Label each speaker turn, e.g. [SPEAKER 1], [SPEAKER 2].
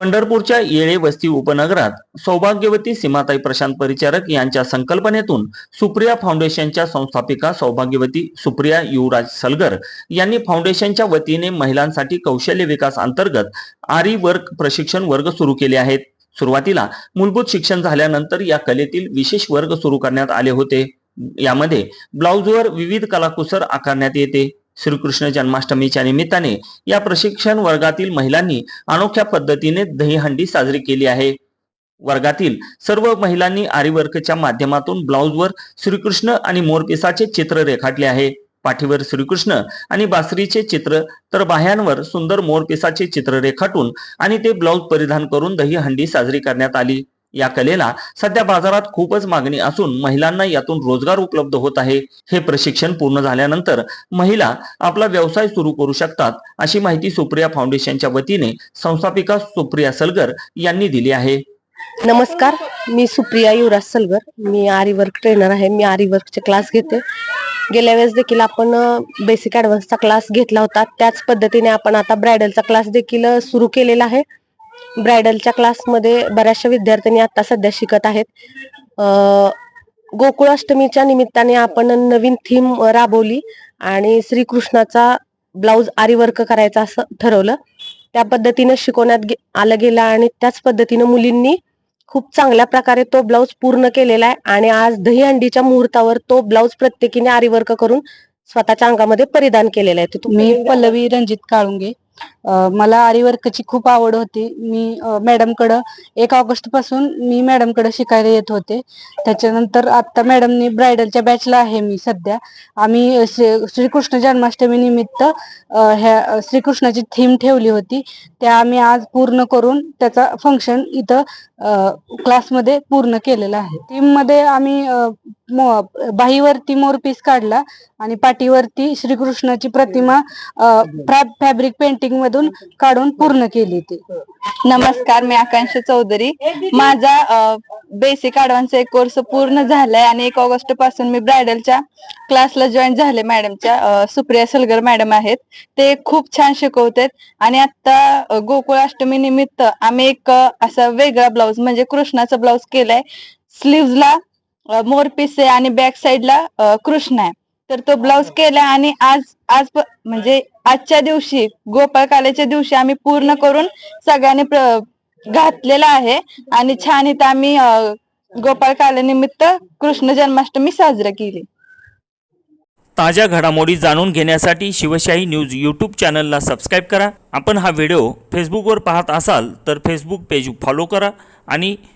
[SPEAKER 1] पंढरपूरच्या येळे वस्ती उपनगरात सौभाग्यवती सीमाताई प्रशांत परिचारक यांच्या संकल्पनेतून सुप्रिया फाउंडेशनच्या संस्थापिका सौभाग्यवती सुप्रिया युवराज सलगर यांनी फाउंडेशनच्या वतीने महिलांसाठी कौशल्य विकास अंतर्गत आरी वर्क प्रशिक्षण वर्ग सुरू केले आहेत. सुरुवातीला मूलभूत शिक्षण झाल्यानंतर या कलेतील विशेष वर्ग सुरू करण्यात आले होते. यामध्ये ब्लाउजवर विविध कलाकुसर आकारण्यात येते. श्रीकृष्ण जन्माष्टमीच्या निमित्ताने या प्रशिक्षण वर्गातील महिलांनी अनोख्या पद्धतीने दहीहंडी साजरी केली आहे. वर्गातील सर्व महिलांनी आरीवर्कच्या माध्यमातून ब्लाउजवर श्रीकृष्ण आणि मोरपिसाचे चित्र रेखाटले आहे. पाठीवर श्रीकृष्ण आणि बासरीचे चित्र तर बाह्यांवर सुंदर मोरपिसाचे चित्र रेखाटून आणि ते ब्लाउज परिधान करून दहीहंडी साजरी करण्यात आली. या कलेला सध्या बाजारात खूपच मागणी असून महिलांना यातून रोजगार उपलब्ध होत आहे. हे प्रशिक्षण पूर्ण झाल्यानंतर महिला आपला व्यवसाय सुरू करू शकतात अशी माहिती सुप्रिया फाउंडेशनच्या वतीने संस्थापिका सुप्रिया सलगर यांनी दिली आहे.
[SPEAKER 2] नमस्कार मी सुप्रिया युवराज सलगर. मी आरी वर्क ट्रेनर आहे. मी आरी वर्कचे क्लास घेते. गेल्या वेळेस देखील आपण बेसिक ऍडव्हान्सचा क्लास घेतला होता. त्याच पद्धतीने आपण आता ब्रायडलचा क्लास देखील सुरू केलेला आहे. ब्रायडलच्या क्लासमध्ये बऱ्याचशा विद्यार्थ्यांनी आता सध्या शिकत आहेत. गोकुळाष्टमीच्या निमित्ताने आपण नवीन थीम राबवली आणि श्रीकृष्णाचा ब्लाऊज आरीवर्क करायचा असं ठरवलं. त्या पद्धतीनं शिकवण्यात गे- आलं गेलं आणि त्याच पद्धतीनं मुलींनी खूप चांगल्या प्रकारे तो ब्लाऊज पूर्ण केलेला आहे आणि आज दहीहंडीच्या मुहूर्तावर तो ब्लाऊज प्रत्येकीने आरीवर्क करून स्वतःच्या अंगामध्ये परिधान केलेला आहे. तर तुम्ही
[SPEAKER 3] पल्लवी रणजित काळुंगे. मला आरीवर्कची खूप आवड होती. मी मॅडमकडं एक ऑगस्टपासून मी मॅडमकडे शिकायला येत होते. त्याच्यानंतर आता मॅडमनी ब्रायडलच्या बॅचला आहे मी सध्या. आम्ही श्री- श्रीकृष्ण जन्माष्टमी निमित्त ह्या श्रीकृष्णाची थीम ठेवली होती. त्या आम्ही आज पूर्ण करून त्याचा फंक्शन इथं क्लासमध्ये पूर्ण केलेला आहे. थीममध्ये आम्ही बाहीवरती मोरपीस काढला आणि पाठीवरती श्रीकृष्णाची प्रतिमा फॅब्रिक पेंटिंग मधून काढून पूर्ण केली ती.
[SPEAKER 4] नमस्कार मी आकांक्षा चौधरी. माझा बेसिक ऍडव्हान्स एक कोर्स पूर्ण झालाय आणि एक ऑगस्टपासून मी ब्रायडलच्या क्लासला जॉईन झाले मॅडमच्या सुप्रिया सलगर मॅडम आहेत. ते खूप छान शिकवतात आणि आता गोकुळाष्टमी निमित्त आम्ही एक असा वेगळा ब्लाऊज म्हणजे कृष्णाचा ब्लाऊज केलाय. स्लीव्हजला मोरपीस आहे आणि बॅक साईडला कृष्ण आहे. तर तो ब्लाऊज केलाय आणि आज आज प- म्हणजे आजच्या दिवशी गोपाळकालेच्या दिवशी आम्ही पूर्ण करून सगळ्यांनी प्र- घातलेला आहे. आणि छान इथं आम्ही अ, गोपाळकालेनिमित्त कृष्ण जन्माष्टमी साजरा केली.
[SPEAKER 1] ताज्या घडामोडी जाणून घेण्यासाठी शिवशाही न्यूज यूट्यूब चॅनलला सबस्क्राईब करा. आपण हा व्हिडिओ फेसबुकवर पाहत असाल तर फेसबुक पेज फॉलो करा आणि